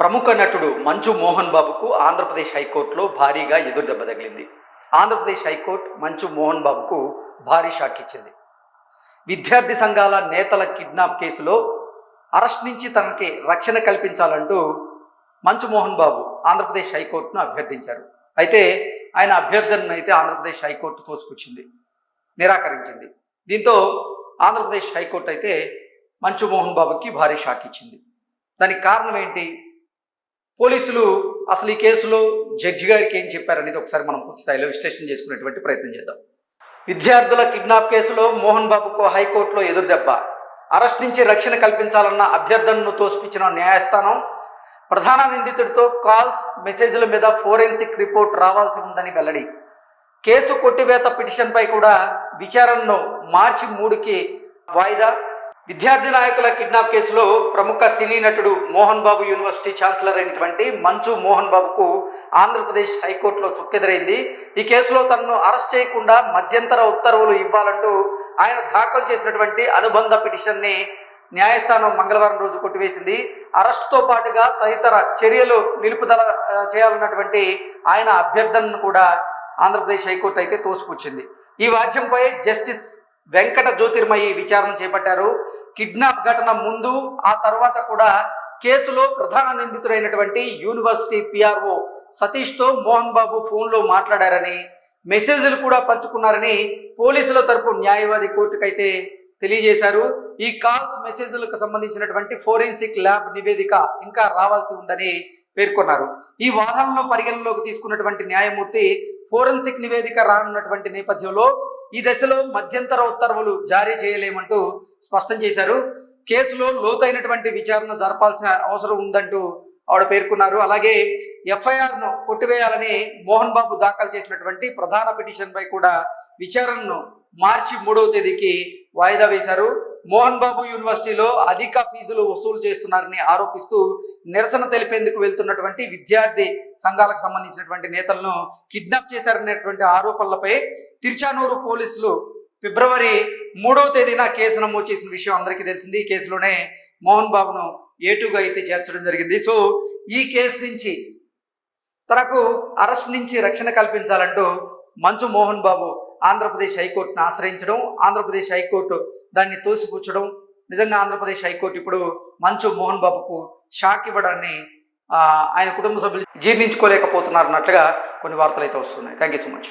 ప్రముఖ నటుడు మంచు మోహన్ బాబుకు ఆంధ్రప్రదేశ్ హైకోర్టులో భారీగా ఎదురు దెబ్బ తగిలింది. ఆంధ్రప్రదేశ్ హైకోర్టు మంచు మోహన్ బాబుకు భారీ షాక్ ఇచ్చింది. విద్యార్థి సంఘాల నేతల కిడ్నాప్ కేసులో అరెస్ట్ నుంచి తనకి రక్షణ కల్పించాలంటూ మంచు మోహన్ బాబు ఆంధ్రప్రదేశ్ హైకోర్టును అభ్యర్థించారు. అయితే ఆయన అభ్యర్థనను అయితే ఆంధ్రప్రదేశ్ హైకోర్టు తోసుకొచ్చింది నిరాకరించింది. దీంతో ఆంధ్రప్రదేశ్ హైకోర్టు అయితే మంచు మోహన్ బాబుకి భారీ షాక్ ఇచ్చింది. దానికి కారణం ఏంటి? పోలీసులు అసలు ఈ కేసులో జడ్జి గారికి ఏం చెప్పారనేది ఒకసారి మనం పూర్తి స్థాయిలో విశ్లేషణ చేసుకునేటువంటి ప్రయత్నం చేద్దాం. విద్యార్థుల కిడ్నాప్ కేసులో మోహన్ బాబుకు హైకోర్టులో ఎదురుదెబ్బ. అరెస్ట్ నుంచి రక్షణ కల్పించాలన్న అభ్యర్థనను తోసిపించిన న్యాయస్థానం. ప్రధాన నిందితుడితో కాల్స్ మెసేజ్ల మీద ఫోరెన్సిక్ రిపోర్ట్ రావాల్సి ఉందని వెల్లడి. కేసు కొట్టివేత పిటిషన్పై కూడా విచారణను మార్చి మూడుకి వాయిదా. విద్యార్థి నాయకుల కిడ్నాప్ కేసులో ప్రముఖ సినీ నటుడు మోహన్ బాబు యూనివర్సిటీ ఛాన్సలర్ అయినటువంటి మంచు మోహన్ బాబుకు ఆంధ్రప్రదేశ్ హైకోర్టులో చుక్కెదురైంది. ఈ కేసులో తనను అరెస్ట్ చేయకుండా మధ్యంతర ఉత్తర్వులు ఇవ్వాలంటూ ఆయన దాఖలు చేసినటువంటి అనుబంధ పిటిషన్ని న్యాయస్థానం మంగళవారం రోజు కొట్టివేసింది. అరెస్టుతో పాటుగా తదితర చర్యలు నిలుపుదల చేయాలన్నటువంటి ఆయన అభ్యర్థనను కూడా ఆంధ్రప్రదేశ్ హైకోర్టు అయితే తోసిపుచ్చింది. ఈ వాద్యంపై జస్టిస్ వెంకట జ్యోతిర్మయి విచారణ చేపట్టారు. కిడ్నాప్ ఘటన ముందు ఆ తర్వాత కూడా కేసులో ప్రధాన నిందితుడైనటువంటి యూనివర్సిటీ పిఆర్ఓ సతీష్తో మోహన్ బాబు ఫోన్లో మాట్లాడారని మెసేజ్లు కూడా పంచుకున్నారని పోలీసుల తరపు న్యాయవాది కోర్టుకైతే తెలియజేశారు. ఈ కాల్స్ మెసేజ్లకు సంబంధించినటువంటి ఫోరెన్సిక్ ల్యాబ్ నివేదిక ఇంకా రావాల్సి ఉందని పేర్కొన్నారు. ఈ వాదనలను పరిగణలోకి తీసుకున్నటువంటి న్యాయమూర్తి ఫోరెన్సిక్ నివేదిక రానున్నటువంటి నేపథ్యంలో ఈ దశలో మధ్యంతర ఉత్తర్వులు జారీ చేయలేమంటూ స్పష్టం చేశారు. కేసులో లోతైనటువంటి విచారణ జరపాల్సిన అవసరం ఉందంటూ ఆవిడ పేర్కొన్నారు. అలాగే ఎఫ్ఐఆర్ను కొట్టివేయాలని మోహన్ బాబు దాఖలు చేసినటువంటి ప్రధాన పిటిషన్పై కూడా విచారణను మార్చి మూడవ తేదీకి వాయిదా వేశారు. మోహన్ బాబు యూనివర్సిటీలో అధిక ఫీజులు వసూలు చేస్తున్నారని ఆరోపిస్తూ నిరసన తెలిపేందుకు వెళ్తున్నటువంటి విద్యార్థి సంఘాలకు సంబంధించినటువంటి నేతలను కిడ్నాప్ చేశారనేటువంటి ఆరోపణలపై తిరుచానూరు పోలీసులు ఫిబ్రవరి మూడవ తేదీన కేసు నమోదు చేసిన విషయం అందరికీ తెలిసింది. ఈ కేసులోనే మోహన్ బాబును ఏటుగా అయితే చేర్చడం జరిగింది. సో ఈ కేసు నుంచి తనకు అరెస్ట్ నుంచి రక్షణ కల్పించాలంటూ మంచు మోహన్ బాబు ఆంధ్రప్రదేశ్ హైకోర్టును ఆశ్రయించడం ఆంధ్రప్రదేశ్ హైకోర్టు దాన్ని తోసిపుచ్చడం నిజంగా ఆంధ్రప్రదేశ్ హైకోర్టు ఇప్పుడు మంచు మోహన్ బాబుకు షాక్ ఇవ్వడాన్ని ఆ, ఆయన కుటుంబ సభ్యులు జీర్ణించుకోలేకపోతున్నారు అన్నట్లుగా కొన్ని వార్తలు అయితే వస్తున్నాయి. Thank you so much